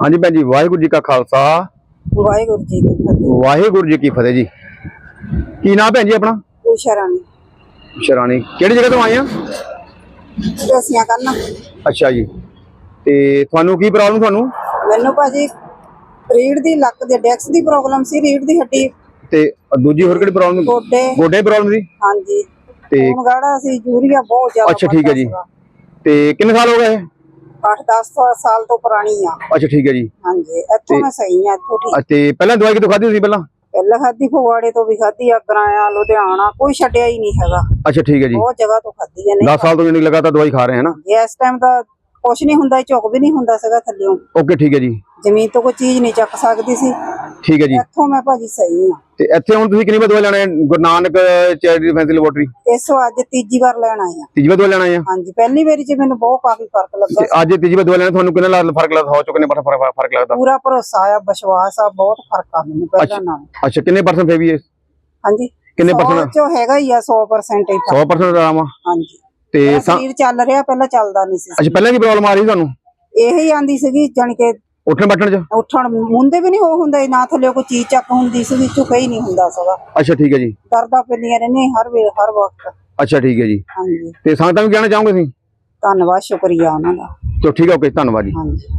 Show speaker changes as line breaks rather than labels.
ਹਾਂਜੀ ਭੈਣ ਜੀ ਵਾਹਿਗੁਰੂ ਜੀ ਕਾ ਖਾਲਸਾ।
ਵਾਹਿਗੁਰੂ ਜੀ ਕੀ ਫਤਿਹ।
ਵਾਹਿਗੁਰੂ ਜੀ ਕੀ ਫਤਿਹ ਜੀ। ਕੀ ਨਾਮ ਭੈਣ ਜੀ ਆਪਣਾ?
ਉਸ਼ਾ ਰਾਣੀ।
ਸ਼ਰਾਣੀ ਕਿਹੜੀ ਜਗ੍ਹਾ ਤੋਂ ਆਏ ਆ?
ਦਸੀਆਂ ਕਰਨਾ।
ਅੱਛਾ ਜੀ। ਤੇ ਤੁਹਾਨੂੰ ਕੀ ਪ੍ਰੋਬਲਮ ਤੁਹਾਨੂੰ?
ਮੈਨੂੰ ਭਾਜੀ ਰੀੜ ਦੀ ਲੱਕ ਦੇ ਡੈਕਸ ਦੀ ਪ੍ਰੋਬਲਮ ਸੀ ਰੀੜ ਦੀ ਹੱਡੀ।
ਤੇ ਦੂਜੀ ਹੋਰ ਕਿਹੜੀ ਪ੍ਰੋਬਲਮ
ਗੋਡੇ।
ਗੋਡੇ ਪ੍ਰੋਬਲਮ ਸੀ?
ਹਾਂਜੀ।
ਤੇ
ਖੂਨ ਗਾੜਾ ਸੀ ਯੂਰੀਆ ਬਹੁਤ ਜ਼ਿਆਦਾ
ਅੱਛਾ ਠੀਕ ਹੈ ਜੀ। ਤੇ ਕਿੰਨੇ ਸਾਲ ਹੋ ਗਏ?
8-10 ਸਾਲ ਤੋਂ ਪੁਰਾਣੀ ਆ।
ਅੱਛਾ ਠੀਕ ਹੈ ਜੀ।
ਹਾਂਜੀ ਇੱਥੋਂ ਮੈਂ ਸਹੀ ਆ ਇੱਥੋਂ ਠੀਕ।
ਅ, ਤੇ ਪਹਿਲਾਂ ਦਵਾਈ ਕਿਤੋਂ ਖਾਧੀ ਸੀ ਪਹਿਲਾਂ?
ਪਹਿਲਾਂ ਖਾਦੀ ਫਗਵਾੜੇ ਤੋਂ ਵੀ ਖਾਦੀ ਆ ਗਰਾਇਆ ਲੁਧਿਆਣਾ ਕੋਈ ਛੱਡਿਆ ਹੀ ਨਹੀਂ ਹੈਗਾ।
ਅੱਛਾ ਠੀਕ ਹੈ ਜੀ।
ਬਹੁਤ ਜਗ੍ਹਾ ਤੋਂ ਖਾਦੀ ਆ ਨਹੀਂ
10 ਸਾਲ ਤੋਂ ਜਿਹੜੀ ਲਗਾਤਾਰ ਦਵਾਈ ਖਾ ਰਹੇ ਹੈ ਨਾ?
ਇਸ ਟਾਈਮ ਤਾਂ ਕੁਛ ਨਹੀਂ ਹੁੰਦਾ ਝੁਕ ਵੀ ਨਹੀਂ ਹੁੰਦਾ ਸੀਗਾ ਥੱਲਿਓਂ।
ਓਕੇ ਠੀਕ ਹੈ ਜੀ।
ਜ਼ਮੀਨ ਤੋਂ ਕੋਈ ਚੀਜ਼ ਨਹੀਂ ਚੱਕ ਸਕਦੀ ਸੀ।
ਠੀਕ ਹੈ ਜੀ।
ਇੱਥੋਂ ਮੈਂ ਭਾਜੀ ਸਹੀ ਆ
ਤੇ ਇੱਥੇ ਹੁਣ ਤੁਸੀਂ ਕਿੰਨੀ ਵਾਰ ਦਵਾਈ ਲੈਣਾ ਹੈ Guru Nanak charity defence laboratory
ਇਸ ਵਾਰ ਅੱਜ ਤੀਜੀ ਵਾਰ ਲੈਣ ਆਏ ਆ
ਤੀਜੀ ਵਾਰ ਦਵਾਈ ਲੈਣਾ ਹੈ
ਹਾਂਜੀ ਪਹਿਲੀ ਵਾਰੀ 'ਚ ਮੈਨੂੰ ਬਹੁਤ ਕਾਫੀ ਫ਼ਰਕ ਲੱਗਾ
ਤੇ ਅੱਜ ਤੀਜੀ ਵਾਰ ਦਵਾਈ ਲੈਣਾ ਤੁਹਾਨੂੰ ਕਿੰਨਾ ਫ਼ਰਕ ਲੱਗਦਾ? ਹੋ ਚੁੱਕੇ ਨੇ ਫ਼ਰਕ ਫ਼ਰਕ ਲੱਗਦਾ।
ਪੂਰਾ ਭਰੋਸਾ ਆ ਵਿਸ਼ਵਾਸ ਆ ਬਹੁਤ ਫ਼ਰਕ ਆ ਮੈਨੂੰ ਪਹਿਲਾਂ ਨਾਲੋਂ।
ਅੱਛਾ ਕਿੰਨੇ ਪਰਸੈਂਟ ਫੇਵੀ ਹੈ
ਹਾਂਜੀ
ਕਿੰਨੇ
100
percent?
ਚੋਂ ਹੈਗਾ ਹੀ ਆ 100% ਹੀ ਫ਼ਰਕ
100% ਆਰਾਮ ਆ।
ਹਾਂਜੀ।
ਤੇ
ਸਰੀਰ ਚੱਲ ਰਿਹਾ ਪਹਿਲਾਂ ਚੱਲਦਾ ਨਹੀਂ ਸੀ।
ਅੱਛਾ ਪਹਿਲਾਂ ਕੀ ਪ੍ਰੋਬਲਮ ਆ ਰਹੀ ਤੁਹਾਨੂੰ?
ਇਹ ਹੀ ਆਂਦੀ ਸੀਗੀ ਕਿ
ਉੱਠਣ ਬੈਠਣ ਚ?
ਉੱਠਣ ਮੁੰਦੇ ਵੀ ਨਹੀਂ ਹੋ ਹੁੰਦਾ ਨਾ ਥੱਲੇ ਕੋਈ ਚੀਜ਼ ਚੱਕ ਹੁੰਦੀ ਸੀ ਝੁਕੇ ਹੀ ਨਹੀਂ ਹੁੰਦਾ ਸੀਗਾ।
ਅੱਛਾ ਠੀਕ ਹੈ ਜੀ।
ਦਰਦਾਂ ਪੈਂਦੀਆਂ ਰਹਿੰਦੀਆਂ ਹਰ ਵੇ ਹਰ ਵਕਤ।
ਅੱਛਾ ਠੀਕ ਹੈ ਜੀ।
ਹਾਂਜੀ।
ਤੇ ਸੰਗਤਾਂ ਨੂੰ ਕਹਿਣਾ ਚਾਹੋਗੇ ਤੁਸੀਂ?
ਧੰਨਵਾਦ ਸ਼ੁਕਰੀਆ ਉਹਨਾਂ ਦਾ।
ਚਲੋ ਠੀਕ ਹੈ ਓਕੇ ਧੰਨਵਾਦ ਜੀ।
ਹਾਂਜੀ।